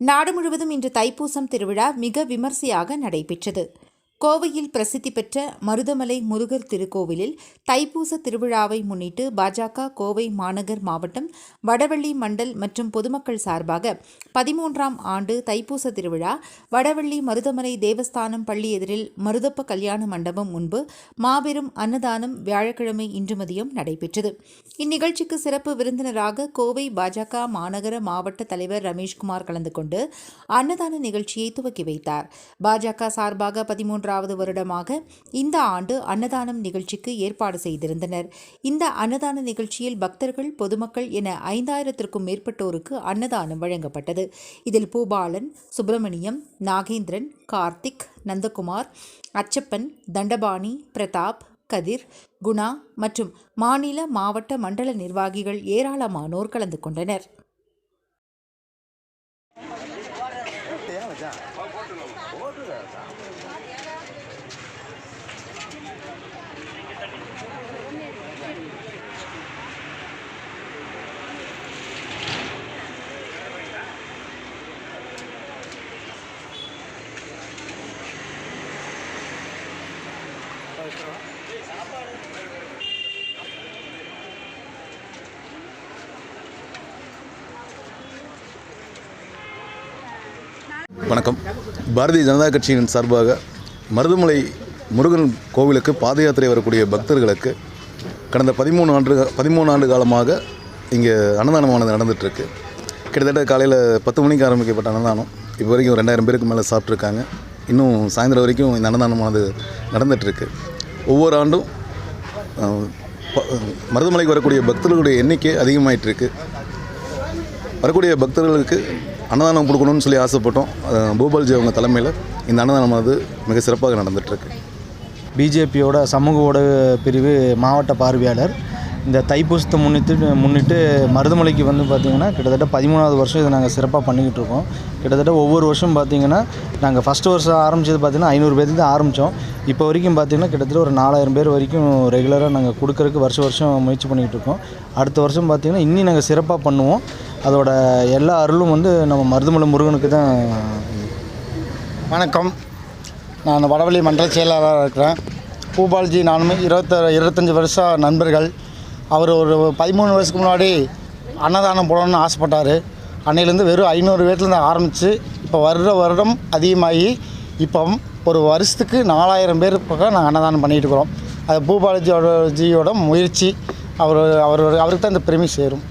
நாடு முழுவதும் இன்று தைப்பூசம் திருவிழா மிக விமர்சையாக நடைபெற்றது. கோவையில் பிரசித்தி பெற்ற மருதமலை முருகர் திருக்கோவிலில் தைப்பூச திருவிழாவை முன்னிட்டு பாஜக கோவை மாநகர் மாவட்டம் வடவள்ளி மண்டல் மற்றும் பொதுமக்கள் சார்பாக பதிமூன்றாம் ஆண்டு தைப்பூச திருவிழா வடவள்ளி மருதமலை தேவஸ்தானம் பள்ளி எதிரில் மருதப்ப கல்யாண மண்டபம் முன்பு மாபெரும் அன்னதானம் வியாழக்கிழமை இன்று மதியம் நடைபெற்றது. இந்நிகழ்ச்சிக்கு சிறப்பு விருந்தினராக கோவை பாஜக மாநகர மாவட்ட தலைவர் ரமேஷ்குமார் கலந்து கொண்டு அன்னதான நிகழ்ச்சியை துவக்கி வைத்தார். பாஜக சார்பாக பதிமூன்று மூன்றாவது வருடமாக இந்த ஆண்டு அன்னதானம் நிகழ்ச்சிக்கு ஏற்பாடு செய்திருந்தனர். இந்த அன்னதான நிகழ்ச்சியில் பக்தர்கள் பொதுமக்கள் என ஐந்தாயிரத்திற்கும் மேற்பட்டோருக்கு அன்னதானம் வழங்கப்பட்டது. இதில் பூபாலன் சுப்பிரமணியம் நாகேந்திரன் கார்த்திக் நந்தகுமார் அச்சப்பன் தண்டபாணி பிரதாப் கதிர் குணா மற்றும் மாநில மாவட்ட மண்டல நிர்வாகிகள் ஏராளமானோர் கலந்து கொண்டனர். வணக்கம். பாரதிய ஜனதா கட்சியின் சார்பாக மருதமலை முருகன் கோவிலுக்கு பாத யாத்திரை வரக்கூடிய பக்தர்களுக்கு கடந்த பதிமூணு ஆண்டு பதிமூணு ஆண்டு காலமாக இங்கே அன்னதானமானது நடந்துகிட்ருக்கு கிட்டத்தட்ட காலையில் பத்து மணிக்கு ஆரம்பிக்கப்பட்ட அன்னதானம். இப்போ வரைக்கும் ரெண்டாயிரம் பேருக்கு மேலே சாப்பிட்ருக்காங்க இன்னும் சாயந்தரம் வரைக்கும் இந்த அன்னதானமானது நடந்துகிட்ருக்கு ஒவ்வொரு ஆண்டும் ப- மருதமலைக்கு வரக்கூடிய பக்தர்களுடைய எண்ணிக்கை அதிகமாயிட்டு இருக்கு வரக்கூடிய பக்தர்களுக்கு அன்னதானம் கொடுக்கணும்னு சொல்லி ஆசைப்பட்டோம். பூபால்ஜி அவங்க தலைமையில் இந்த அன்னதானமானது மிக சிறப்பாக நடந்துகிட்ருக்கு பிஜேபியோட சமூக ஊடக பிரிவு மாவட்ட பார்வையாளர் இந்த தைப்பூசத்தை முன்னிட்டு முன்னிட்டு மருதமலைக்கு வந்து பார்த்திங்கன்னா கிட்டத்தட்ட பதிமூணாவது வருஷம் இதை நாங்கள் சிறப்பாக பண்ணிக்கிட்டு இருக்கோம். கிட்டத்தட்ட ஒவ்வொரு வருஷம் பார்த்திங்கன்னா நாங்கள் ஃபஸ்ட்டு வருஷம் ஆரம்பித்தது பார்த்திங்கன்னா ஐநூறு பேருக்கு தான் ஆரம்பித்தோம். இப்போ வரைக்கும் பார்த்திங்கன்னா கிட்டத்தட்ட ஒரு நாலாயிரம் பேர் வரைக்கும் ரெகுலராக நாங்கள் கொடுக்குறதுக்கு வருஷம் வருஷம் முயற்சி பண்ணிக்கிட்டு இருக்கோம். அடுத்த வருஷம் பார்த்திங்கன்னா இன்னும் நாங்கள் சிறப்பாக பண்ணுவோம். அதோட எல்லா அருளும் வந்து நம்ம மருதமலை முருகனுக்கு தான். வணக்கம். நான் வடவள்ளி மண்டல செயலாளராக இருக்கிறேன். பூபால்ஜி நானும் இருபத்த இருபத்தஞ்சி வருஷம் நண்பர்கள். அவர் ஒரு பதிமூணு வருஷத்துக்கு முன்னாடி அன்னதானம் போடணும்னு ஆசைப்பட்டார். அன்னையிலேருந்து வெறும் ஐநூறு பேர்லேருந்து ஆரம்பித்து இப்போ வருட வருடம் அதிகமாகி இப்போ ஒரு வருஷத்துக்கு நாலாயிரம் பேர் பக்கம் நாங்கள் அன்னதானம் பண்ணிகிட்டு இருக்கிறோம். அது பூபாலஜியோட ஜியோட முயற்சி. அவர் அவர் அவருக்கு தான் இந்த பெருமை சேரும்.